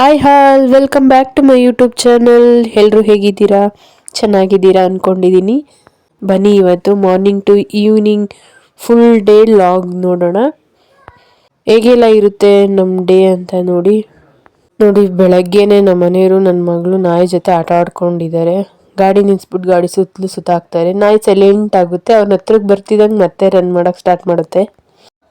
Hi all welcome back to my YouTube channel ಎಲ್ಲರೂ ಹೇಗಿದ್ದೀರಾ? ಚೆನ್ನಾಗಿದ್ದೀರಾ ಅಂದ್ಕೊಂಡಿದ್ದೀನಿ ಬನ್ನಿ ಇವತ್ತು morning to evening full day vlog ನೋಡೋಣ. ಹೇಗೆಲ್ಲ ಇರುತ್ತೆ ನಮ್ಮ ಡೇ ಅಂತ ನೋಡಿ. ನೋಡಿ, ಬೆಳಗ್ಗೆನೆ ನಮ್ಮ ಮನೆಯವರು ನನ್ನ ಮಗಳು ನಾಯಿ ಜೊತೆ ಆಟ ಆಡ್ಕೊಂಡಿದ್ದಾರೆ. ಗಾಡಿ ನಿಲ್ಸ್ಬಿಟ್ಟು ಗಾಡಿ ಸುತ್ತಲೂ ಸುತ್ತಾಕ್ತಾರೆ. ನಾಯಿ ಸೈಲೆಂಟ್ ಆಗುತ್ತೆ. ಅವ್ರ ಹತ್ರಕ್ಕೆ ಬರ್ತಿದ್ದಂಗೆ ಮತ್ತೆ ರನ್ ಮಾಡೋಕ್ಕೆ ಸ್ಟಾರ್ಟ್ ಮಾಡುತ್ತೆ.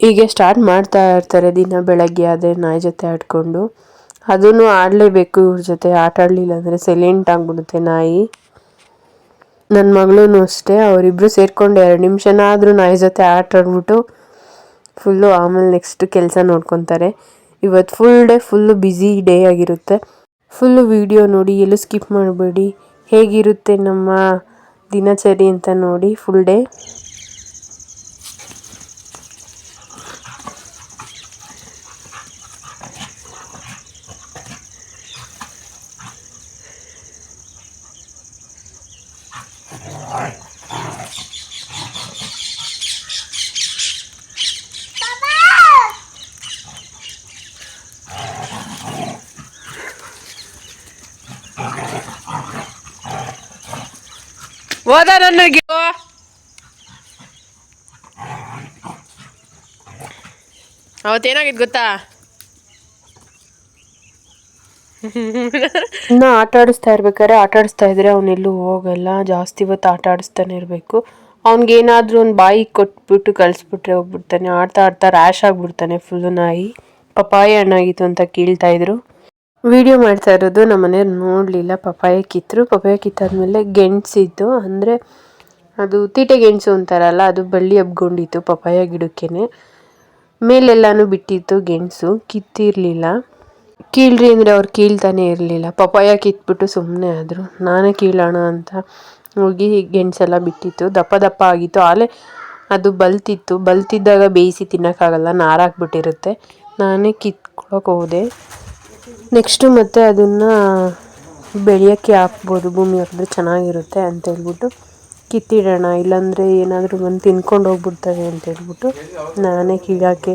ಹೀಗೆ ಸ್ಟಾರ್ಟ್ ಮಾಡ್ತಾ ಇರ್ತಾರೆ ದಿನ ಬೆಳಗ್ಗೆ ಆದರೆ ನಾಯಿ ಜೊತೆ ಆಡ್ಕೊಂಡು. ಅದನ್ನು ಆಡಲೇಬೇಕು ಇವ್ರ ಜೊತೆ. ಆಟ ಆಡಲಿಲ್ಲ ಅಂದರೆ ಸೈಲೆಂಟ್ ಆಗಿಬಿಡುತ್ತೆ ನಾಯಿ. ನನ್ನ ಮಗಳೂ ಅಷ್ಟೇ ಅವರಿಬ್ಬರು ಸೇರಿಕೊಂಡು ಎರಡು ನಿಮಿಷನಾದರೂ ನಾಯಿ ಜೊತೆ ಆಟ ಆಡ್ಬಿಟ್ಟು ಫುಲ್ಲು ಆಮೇಲೆ ನೆಕ್ಸ್ಟ್ ಕೆಲಸ ನೋಡ್ಕೊತಾರೆ. ಇವತ್ತು full day full busy day ಆಗಿರುತ್ತೆ. ಫುಲ್ಲು ವಿಡಿಯೋ ನೋಡಿ, ಎಲ್ಲೂ ಸ್ಕಿಪ್ ಮಾಡಬೇಡಿ. ಹೇಗಿರುತ್ತೆ ನಮ್ಮ ದಿನಚರಿ ಅಂತ ನೋಡಿ ಫುಲ್ ಡೇ ಹೋದ ನನಗೆ ಅವತ್ತೇನಾಗಿತ್ತು ಗೊತ್ತಾ? ಇನ್ನ ಆಟ ಆಡಿಸ್ತಾ ಇರ್ಬೇಕಾದ್ರೆ ಆಟ ಆಡಿಸ್ತಾ ಇದ್ರೆ ಅವನೆಲ್ಲೂ ಹೋಗಲ್ಲ. ಜಾಸ್ತಿ ಹೊತ್ತು ಆಟ ಆಡಿಸ್ತಾನೆ ಇರಬೇಕು. ಅವ್ನಿಗೇನಾದ್ರೂ ಒಂದು ಬಾಯಿ ಕೊಟ್ಬಿಟ್ಟು ಕಳಿಸ್ಬಿಟ್ರೆ ಹೋಗ್ಬಿಡ್ತಾನೆ. ಆಡ್ತಾ ಆಡ್ತಾ ರ್ಯಾಶ್ ಆಗಿಬಿಡ್ತಾನೆ ಫುಲ್ ನಾಯಿ. ಪಪ್ಪಾಯಿ ಹಣ್ಣಾಗಿತ್ತು ಅಂತ ಕೇಳ್ತಾ ಇದ್ರು. ವಿಡಿಯೋ ಮಾಡ್ತಾ ಇರೋದು ನಮ್ಮ ಮನೆಯವ್ರು ನೋಡಲಿಲ್ಲ. ಪಪ್ಪಾಯ ಕಿತ್ತರು. ಪಪ್ಪಾಯ ಕಿತ್ತಾದ್ಮೇಲೆ ಗೆಣಸಿದ್ದು ಅಂದರೆ ಅದು ತೀಟೆ ಗೆಣಸು ಅಂತಾರಲ್ಲ, ಅದು ಬಳ್ಳಿ ಹಬ್ಕೊಂಡಿತ್ತು ಪಪ್ಪಾಯ ಗಿಡಕ್ಕೇನೆ. ಮೇಲೆಲ್ಲಾನು ಬಿಟ್ಟಿತ್ತು ಗೆಣಸು ಕಿತ್ತಿರಲಿಲ್ಲ. ಕೀಳ್ರಿ ಅಂದರೆ ಅವ್ರು ಕೀಳ್ತಾನೆ ಇರಲಿಲ್ಲ. ಪಪ್ಪಾಯ ಕಿತ್ಬಿಟ್ಟು ಸುಮ್ಮನೆ ಆದರು. ನಾನೇ ಕೀಳೋಣ ಅಂತ ಹೋಗಿ ಗೆಣಸೆಲ್ಲ ಬಿಟ್ಟಿತ್ತು. ದಪ್ಪ ದಪ್ಪ ಆಗಿತ್ತು. ಆಲೆ ಅದು ಬಲ್ತಿತ್ತು. ಬಲ್ತಿದ್ದಾಗ ಬೇಯಿಸಿ ತಿನ್ನೋಕ್ಕಾಗಲ್ಲ. ನಾರಾಕ್ಬಿಟ್ಟಿರುತ್ತೆ ನಾನೇ ಕಿತ್ಕೊಳಕ್ಕೆ ಹೋದೆ. ನೆಕ್ಸ್ಟು ಮತ್ತೆ ಅದನ್ನು ಬೆಳೆಯೋಕ್ಕೆ ಹಾಕ್ಬೋದು. ಭೂಮಿ ಹಾಕಿದ್ರೆ ಚೆನ್ನಾಗಿರುತ್ತೆ ಅಂತ ಹೇಳ್ಬಿಟ್ಟು ಕಿತ್ತಿಡೋಣ. ಇಲ್ಲಾಂದರೆ ಏನಾದರೂ ಬಂದು ತಿನ್ಕೊಂಡು ಹೋಗ್ಬಿಡ್ತವೆ ಅಂತ ಹೇಳ್ಬಿಟ್ಟು ನಾನೇ ಕೀಳೋಕ್ಕೆ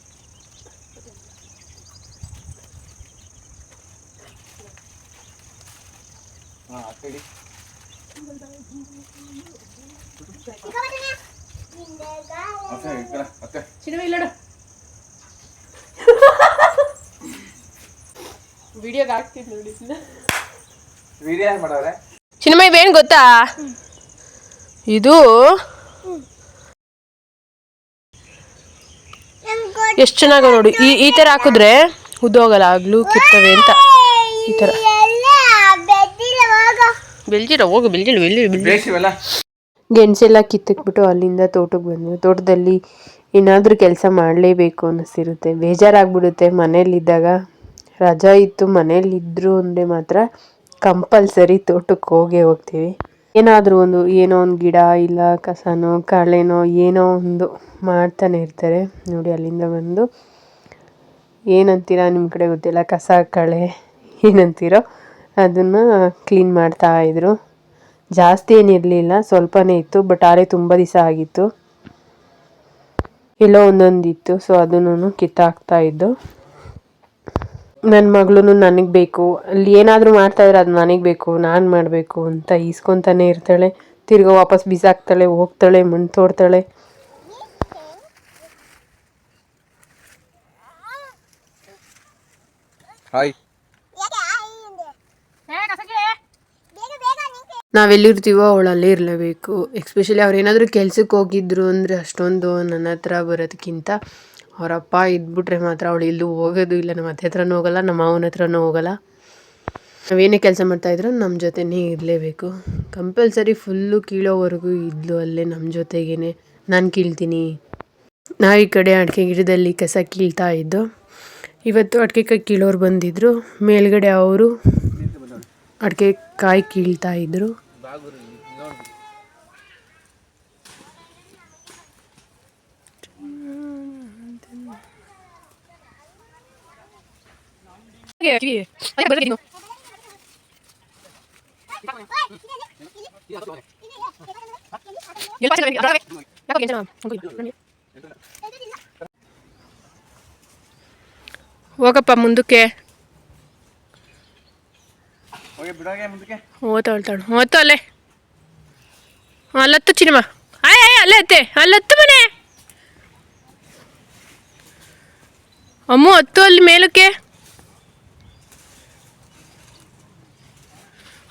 ಇಲ್ಲಡ. ವಿಡಿಯೋಗೆ ಹಾಕ್ತೀನಿ ನೋಡಿ. ವಿಡಿಯೋ ಹೆಂಗ್ ಮಾಡವ್ರೆ ಸಿನಿಮಾ ಇವೇನು ಗೊತ್ತಾ? ಇದು ಎಷ್ಟು ಚೆನ್ನಾಗ ನೋಡಿ. ಈ ಈ ಥರ ಹಾಕಿದ್ರೆ ಉದ್ದೋಗಲ್ಲ ಆಗ್ಲೂ ಕಿತ್ತವೆ ಅಂತ. ಈ ಥರ ಬೆಳ್ಜಿರ ಹೋಗು ಬೆಳ್ದಿಲ್ಲ ಬೇಸಿವಲ್ಲ ಗೆಣಸೆಲ್ಲ ಕಿತ್ತಕ್ಬಿಟ್ಟು ಅಲ್ಲಿಂದ ತೋಟಕ್ಕೆ ಬಂದ್ವಿ. ತೋಟದಲ್ಲಿ ಏನಾದರೂ ಕೆಲಸ ಮಾಡಲೇಬೇಕು ಅನ್ನಿಸ್ತಿರುತ್ತೆ ಬೇಜಾರಾಗ್ಬಿಡುತ್ತೆ ಮನೇಲಿದ್ದಾಗ ರಜಾ ಇತ್ತು ಮನೇಲಿದ್ದರು ಅಂದರೆ ಮಾತ್ರ ಕಂಪಲ್ಸರಿ ತೋಟಕ್ಕೆ ಹೋಗೇ ಹೋಗ್ತೀವಿ. ಏನಾದರೂ ಒಂದು ಏನೋ ಒಂದು ಗಿಡ ಇಲ್ಲ ಕಸನೋ ಕಳೆನೋ ಏನೋ ಒಂದು ಮಾಡ್ತಾನೆ ಇರ್ತಾರೆ. ನೋಡಿ ಅಲ್ಲಿಂದ ಬಂದು ಏನಂತೀರಾ ನಿಮ್ಮ ಕಡೆ ಗೊತ್ತಿಲ್ಲ. ಕಸ ಕಳೆ ಏನಂತೀರೋ. ಅದನ್ನು ಕ್ಲೀನ್ ಮಾಡ್ತಾ ಇದ್ರು. ಜಾಸ್ತಿ ಏನಿರಲಿಲ್ಲ ಸ್ವಲ್ಪನೇ ಇತ್ತು ಬಟ್ ಆರೆ ತುಂಬ ದಿವಸ ಆಗಿತ್ತು. ಎಲ್ಲೋ ಒಂದೊಂದು ಇತ್ತು ಸೊ ಅದನ್ನು ಕಿತ್ತಾಕ್ತಾ ಇದ್ದು. ನನ್ನ ಮಗಳೂ ನನಗೆ ಬೇಕು. ಅಲ್ಲಿ ಏನಾದರೂ ಮಾಡ್ತಾಯಿದ್ರೆ ಅದು ನನಗೆ ಬೇಕು, ನಾನು ಮಾಡಬೇಕು ಅಂತ ಈಸ್ಕೊತಾನೆ ಇರ್ತಾಳೆ. ತಿರ್ಗಾ ವಾಪಸ್ ಬಿಸಾಕ್ತಾಳೆ, ಹೋಗ್ತಾಳೆ, ಮಣ್ಣು ತೋಡ್ತಾಳೆ. ಹಾಯ್ ನಾವೆಲ್ಲಿರ್ತೀವೋ ಅವಳು ಅಲ್ಲೇ ಇರಲೇಬೇಕು. ಎಕ್ಸ್ಪೆಷಲಿ ಅವ್ರು ಏನಾದರೂ ಕೆಲ್ಸಕ್ಕೆ ಹೋಗಿದ್ರು ಅಂದರೆ ಅಷ್ಟೊಂದು ನನ್ನ ಹತ್ರ ಬರೋದಕ್ಕಿಂತ ಅವರಪ್ಪ ಇದ್ಬಿಟ್ರೆ ಮಾತ್ರ ಅವಳು ಎಲ್ಲೂ ಹೋಗೋದು ಇಲ್ಲ ನಮ್ಮ ಅತ್ತೆ ಹತ್ರನೂ ಹೋಗಲ್ಲ ನಮ್ಮ ಮಾವನ ಹತ್ರನೂ ಹೋಗಲ್ಲ. ನಾವೇನೇ ಕೆಲಸ ಮಾಡ್ತಾಯಿದ್ರು ನಮ್ಮ ಜೊತೆನೇ ಇರಲೇಬೇಕು. ಕಂಪಲ್ಸರಿ ಫುಲ್ಲು ಕೀಳೋವರೆಗೂ ಇದ್ಲು ಅಲ್ಲೇ ನಮ್ಮ ಜೊತೆಗೇ ನಾನು ಕೀಳ್ತೀನಿ. ನಾವು ಈ ಕಡೆ ಅಡಿಕೆ ಗಿಡದಲ್ಲಿ ಕಸ ಕೀಳ್ತಾ ಇದ್ದು, ಇವತ್ತು ಅಡಿಕೆ ಕಾಯಿ ಕೀಳೋರು ಬಂದಿದ್ದರು ಮೇಲ್ಗಡೆ ಅವರು ಅಡಿಕೆ ಕಾಯಿ ಕೀಳ್ತಾ ಇದ್ರು. ಹೋಗಪ್ಪ ಮುಂದಕ್ಕೆ. ಓದ್ತಾಳ್ತಾಳು ಓದ್ತು ಅಲ್ಲೇ. ಅಲ್ಲತ್ತು ಚಿನಮ್ಮ ಆಯ್ ಆಯ್ ಅಲ್ಲೇ ಅತ್ತೆ ಅಲ್ಲತ್ತು ಮನೆ. ಅಮ್ಮ ಹತ್ತು ಅಲ್ಲಿ ಮೇಲಕ್ಕೆ.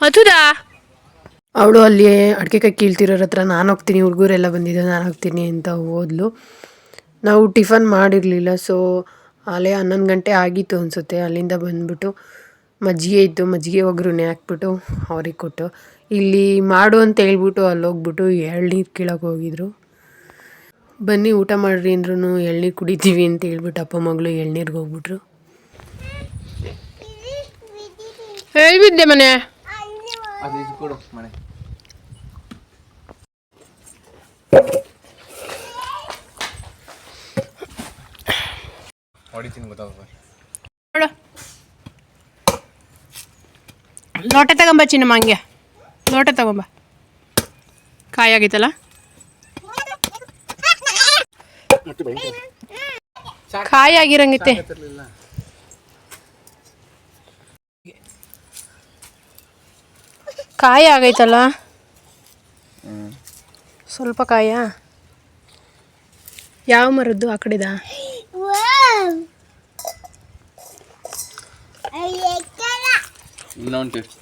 ಹತ್ತುದಾ? ಅವಳು ಅಲ್ಲಿ ಅಡಿಕೆ ಕೈ ಕೀಳ್ತಿರೋರ ಹತ್ರ ನಾನು ಹೋಗ್ತೀನಿ ಹುಡುಗರೆಲ್ಲ ಬಂದಿದ್ದೆ ನಾನು ಹೋಗ್ತೀನಿ ಅಂತ ಹೋದ್ಲು. ನಾವು ಟಿಫನ್ ಮಾಡಿರಲಿಲ್ಲ ಸೊ ಅಲ್ಲೇ ಹನ್ನೊಂದು ಗಂಟೆ ಆಗಿತ್ತು ಅನಿಸುತ್ತೆ ಅಲ್ಲಿಂದ ಬಂದ್ಬಿಟ್ಟು. ಮಜ್ಜಿಗೆ ಇತ್ತು ಮಜ್ಜಿಗೆ ಒಗ್ಗರಣೆ ಹಾಕ್ಬಿಟ್ಟು ಅವ್ರಿಗೆ ಕೊಟ್ಟು. ಇಲ್ಲಿ ಮಾಡು ಅಂತ ಹೇಳ್ಬಿಟ್ಟು ಅಲ್ಲಿ ಹೋಗ್ಬಿಟ್ಟು ಎಳ್ನೀರು ಕೀಳಕ್ಕೆ ಹೋಗಿದ್ರು. ಬನ್ನಿ ಊಟ ಮಾಡ್ರಿ ಅಂದ್ರೂ ಎಳ್ನೀರು ಕುಡಿತೀವಿ ಅಂತ ಹೇಳ್ಬಿಟ್ಟು ಅಪ್ಪ ಮಗಳು ಎಳ್ನೀರಿಗೆ ಹೋಗ್ಬಿಟ್ರು. ಹೇಳ್ಬಿದ್ದೆ ಮನೆ. ಹೊಡಿತೀನಿ ಗೊತ್ತಾಗ ಲೋಟ ತಗೊಂಬ ಚಿನ್ನಮ್ಮ ಹಂಗೆ. ಲೋಟ ತಗೊಂಬ. ಕಾಯಿ ಆಗೈತಲ್ಲ ಕಾಯಿ ಆಗಿರಂಗೈತೆ ಕಾಯಿ ಆಗೈತಲ್ಲ ಸ್ವಲ್ಪ ಕಾಯ? ಯಾವ ಮರದ್ದು ಆ ಕಡೆದ? ಇನ್ನೊಂದು ಟೇಸ್ಟ್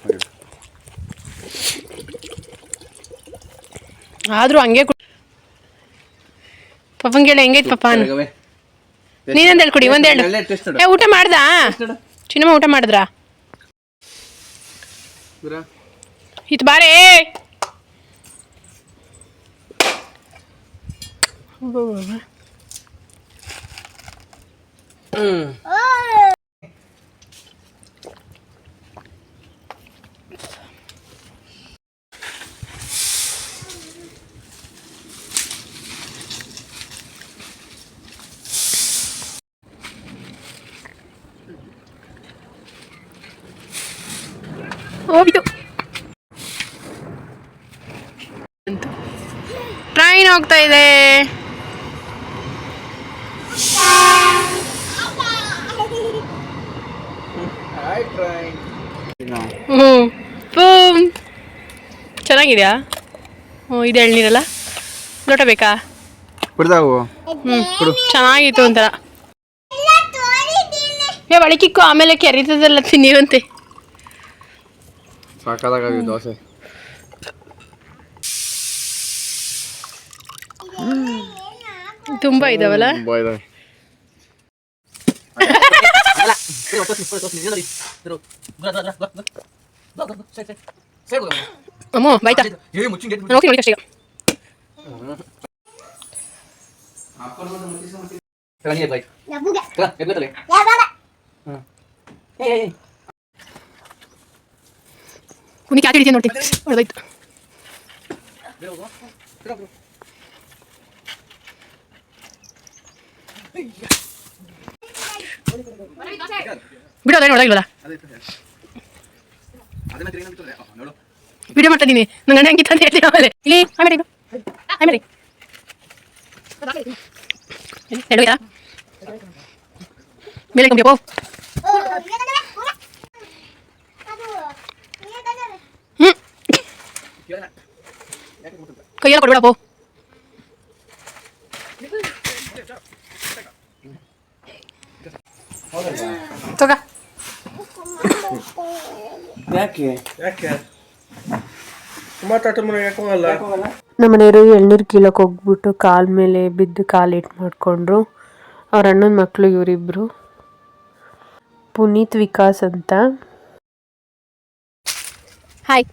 ಆದ್ರೂ ಹಂಗೆ ಕು- ಪಪ್ಪಂಗೆ ಹೇಳಿ ಹೆಂಗೈತೆ ಪಪ್ಪ ನೀನೊಂದು ಹೇಳ್ಕೊಡಿ ಒಂದು ಹೇಳು ಏ ಊಟ ಮಾಡ್ದಾ? ಚಿನ್ನಮ್ಮ ಊಟ ಮಾಡಿದ್ರಾ? ಇತ್ತು ಬಾರೇ ಹೋಗಿತು ಟ್ರೈನ್ ಹೋಗ್ತಾ ಇದೆ. ಹ್ಞೂ ಪೂಮ್ ಚೆನ್ನಾಗಿದೆಯಾ? ಹ್ಞೂ ಇದೆ ಎಳ್ನೀರಲ್ಲ? ಲೋಟ ಬೇಕಾ? ಬಿಡ್ದಾವು ಹ್ಞೂ ಚೆನ್ನಾಗಿತ್ತು ಒಂಥರ. ಏ ಒಳಕಿಕ್ಕು ಆಮೇಲೆ ಕೆರೀತದಲ್ಲ ತಿನ್ನಿರಂತೆ. ಸಾಕಾದಾಗ ದೋಸೆ. ತುಂಬ ಇದಾವಲ್ಲ? ಅಮ್ಮ ಬಾಯ್ತಾ? ನೋಡಿ ಕುನಿ ಹಿಡಿತೀನಿ ನೋಡ್ತೀನಿ ಹೊಡೆದೋಯ್ತು ಬಿಡು ಅದೇನು ಹೊಡೆದಿಲ್ವಲ್ಲ ವಿಡಿಯೋ ಮಾಡ್ತಾ ಇದೀನಿ. ನನ್ನ ಗಂಡ ಹೆಂಗಿತ್ತು ಅಂತ ಹೇಳ್ತೀನಿ ಆಮೇಲೆ. ಇಲ್ಲಿ, ಆಮೇಲೆ ಇದು ಆಮೇಲೆ ಹೇಳು ಯಾ ಮೇಲೆ ಕೊಂಬೇಕು ಹ್ಞೂ ಕೈಯೆಲ್ಲ ಕೊಡ್ಬೇಡಪ್ಪೋ ಯಾಕೆ? ಯಾಕೆ? ಮಾತಾಟ ಯಾಕೆ ಹೋಗಲ್ಲ ನಮ್ಮ ಮನೆಯವರು ಎಳ್ನೀರು ಕೀಳಕ್ಕೆ ಹೋಗ್ಬಿಟ್ಟು ಕಾಲ್ ಮೇಲೆ ಬಿದ್ದು ಕಾಲು ಇಟ್ಟು ಮಾಡಿಕೊಂಡ್ರು. ಅವ್ರ ಅಣ್ಣನ ಮಕ್ಕಳು ಇವರಿಬ್ರು. ಪುನೀತ್ ವಿಕಾಸ್ ಅಂತ. ಹಾಯ್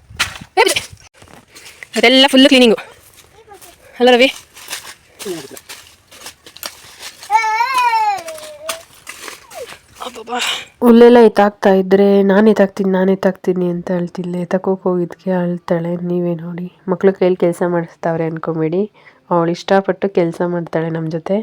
ಅದೆಲ್ಲ ಫುಲ್ ಕ್ಲೀನಿಂಗು ಅಲ್ಲ ರವಿ. ಹುಲ್ಲೆಲ್ಲ ಎತ್ತಾಕ್ತಾ ಇದ್ರೆ ನಾನು ಎತ್ತಾಕ್ತೀನಿ ನಾನು ಎತ್ತಾಕ್ತೀನಿ ಅಂತ ಹೇಳ್ತಿಲ್ಲ ಎತ್ತಾಕೋಕೆ ಹೋಗಿದ್ಕೆ ಅಳ್ತಾಳೆ. ನೀವೇ ನೋಡಿ. ಮಕ್ಳು ಕೈಲಿ ಕೆಲಸ ಮಾಡಿಸ್ತಾವ್ರೆ ಅನ್ಕೊಂಬೇಡಿ. ಅವಳು ಇಷ್ಟಪಟ್ಟು ಕೆಲಸ ಮಾಡ್ತಾಳೆ ನಮ್ಮ ಜೊತೆ.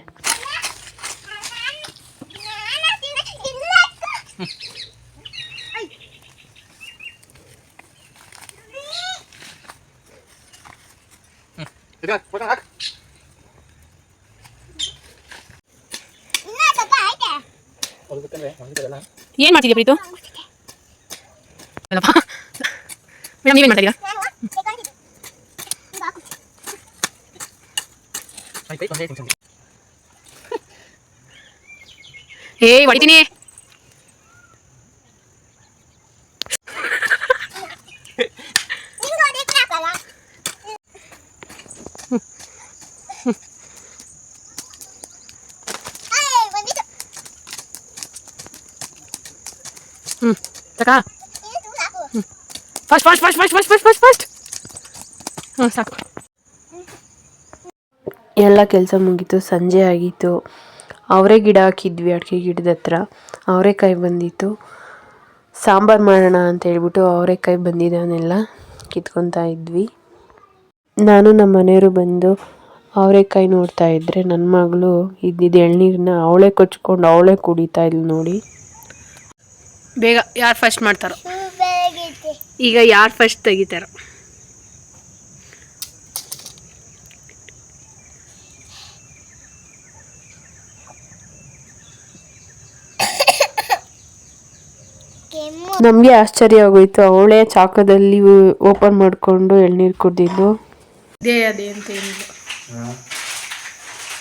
ಏನ್ ಮಾಡ್ತಿದ್ಯಾ ಪ್ರೀತು? ಮೇಡಮ್ ನೀವೇನ್ ಮಾಡ್ತಾ ಇದ್ದೀರಾ ಏಯ್ ಹೊಡಿತೀನಿ. ಹ್ಮ್ ತಕ. First first first first first first first first ಹ್ಞೂ ಸಾಕು. ಎಲ್ಲ ಕೆಲಸ ಮುಗೀತು ಸಂಜೆ ಆಗಿತ್ತು. ಅವರೇ ಗಿಡ ಹಾಕಿದ್ವಿ ಅಡಿಕೆ ಗಿಡದ ಹತ್ರ. ಅವರೆಕಾಯಿ ಬಂದಿತ್ತು. ಸಾಂಬಾರು ಮಾಡೋಣ ಅಂತ ಹೇಳ್ಬಿಟ್ಟು ಅವರೆಕಾಯಿ ಬಂದಿದ್ದವನ್ನೆಲ್ಲ ಕಿತ್ಕೊತಾ ಇದ್ವಿ. ನಾನು ನಮ್ಮ ಮನೆಯವರು ಬಂದು ಅವರೆಕಾಯಿ ನೋಡ್ತಾ ಇದ್ದರೆ ನನ್ನ ಮಗಳು ಇದ್ದಿದ್ದು ಎಳ್ನೀರನ್ನ ಅವಳೇ ಕೊಚ್ಕೊಂಡು ಅವಳೇ ಕುಡಿತಾ ಇದ್ಲು ನೋಡಿ. ಬೇಗ ಯಾರು ಫಸ್ಟ್ ಮಾಡ್ತಾರೋ? ಈಗ ಯಾರು ಫಸ್ಟ್ ತೆಗಿತಾರೋ? ನಮಗೆ ಆಶ್ಚರ್ಯ ಆಗೋಯ್ತು. ಅವಳೇ ಚಾಕದಲ್ಲಿ ಓಪನ್ ಮಾಡಿಕೊಂಡು ಎಳ್ನೀರು ಕುಡ್ದಿದ್ದು. ಇದೇ ಅದೇ ಅಂತ ಏನಿಲ್ಲ.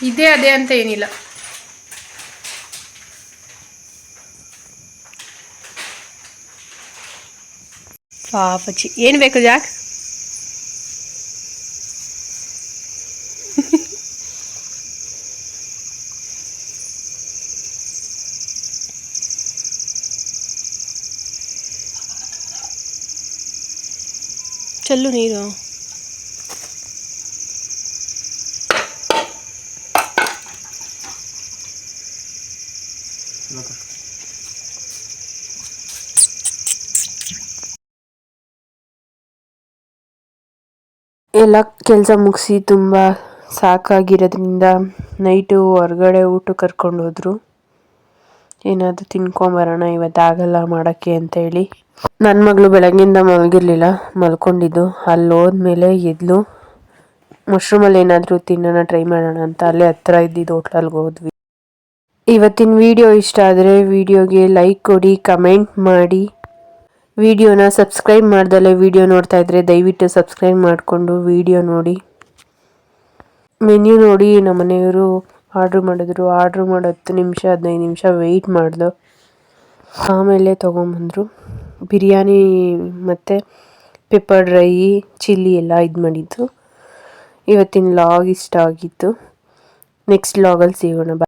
ಇದೇ ಅದೇ ಅಂತ ಏನಿಲ್ಲ. ಪಾಪಚ್ಚಿ ಏನು ಬೇಕು ಜಾಕ್ ಚೆಲ್ಲು ನೀರು ಎಲ್ಲ ಕೆಲಸ ಮುಗಿಸಿ ತುಂಬ ಸಾಕಾಗಿರೋದ್ರಿಂದ ನೈಟು ಹೊರಗಡೆ ಊಟಕ್ಕೆ ಕರ್ಕೊಂಡು ಹೋದರು ಏನಾದರೂ ತಿನ್ಕೊಂಬರೋಣ ಇವತ್ತು ಆಗಲ್ಲ ಮಾಡೋಕ್ಕೆ ಅಂತ ಹೇಳಿ ನನ್ನ ಮಗಳು ಬೆಳಗ್ಗಿಂದ ಮಲಗಿರಲಿಲ್ಲ, ಮಲ್ಕೊಂಡಿದ್ದು. ಅಲ್ಲಿ ಹೋದ್ಮೇಲೆ ಎದ್ಲು. ಮಶ್ರೂಮಲ್ಲಿ ಏನಾದರೂ ತಿನ್ನೋಣ, ಟ್ರೈ ಮಾಡೋಣ ಅಂತ ಅಲ್ಲೇ ಹತ್ರ ಇದ್ದಿದ್ದು ಹೋಟ್ಲಲ್ಲಿ ಹೋದ್ವಿ. ಇವತ್ತಿನ ವಿಡಿಯೋ ಇಷ್ಟ ಆದರೆ ವಿಡಿಯೋಗೆ ಲೈಕ್ ಕೊಡಿ, ಕಮೆಂಟ್ ಮಾಡಿ. ವಿಡಿಯೋನ ಸಬ್ಸ್ಕ್ರೈಬ್ ಮಾಡ್ದಲೆ ವಿಡಿಯೋ ನೋಡ್ತಾ ಇದ್ರೆ ದಯವಿಟ್ಟು ಸಬ್ಸ್ಕ್ರೈಬ್ ಮಾಡಿಕೊಂಡು ವಿಡಿಯೋ ನೋಡಿ. ಮೆನ್ಯೂ ನೋಡಿ ನಮ್ಮ ಮನೆಯವರು ಆರ್ಡ್ರ್ ಮಾಡಿದ್ರು. ಆರ್ಡ್ರ್ ಮಾಡಿ ಹತ್ತು ನಿಮಿಷ, ಹದಿನೈದು ನಿಮಿಷ ವೆಯ್ಟ್ ಮಾಡಿದ್ರು ಆಮೇಲೆ ತೊಗೊಂಬಂದರು. ಬಿರಿಯಾನಿ ಮತ್ತು ಪೆಪ್ಪರ್ ಡ್ರೈ ಚಿಲ್ಲಿ ಎಲ್ಲ ಇದು ಮಾಡಿದ್ದು ಇವತ್ತಿನ ಲಾಗ್ ಇಷ್ಟ ಆಗಿತ್ತು. ನೆಕ್ಸ್ಟ್ ಲಾಗಲ್ಲಿ ಸಿಗೋಣ.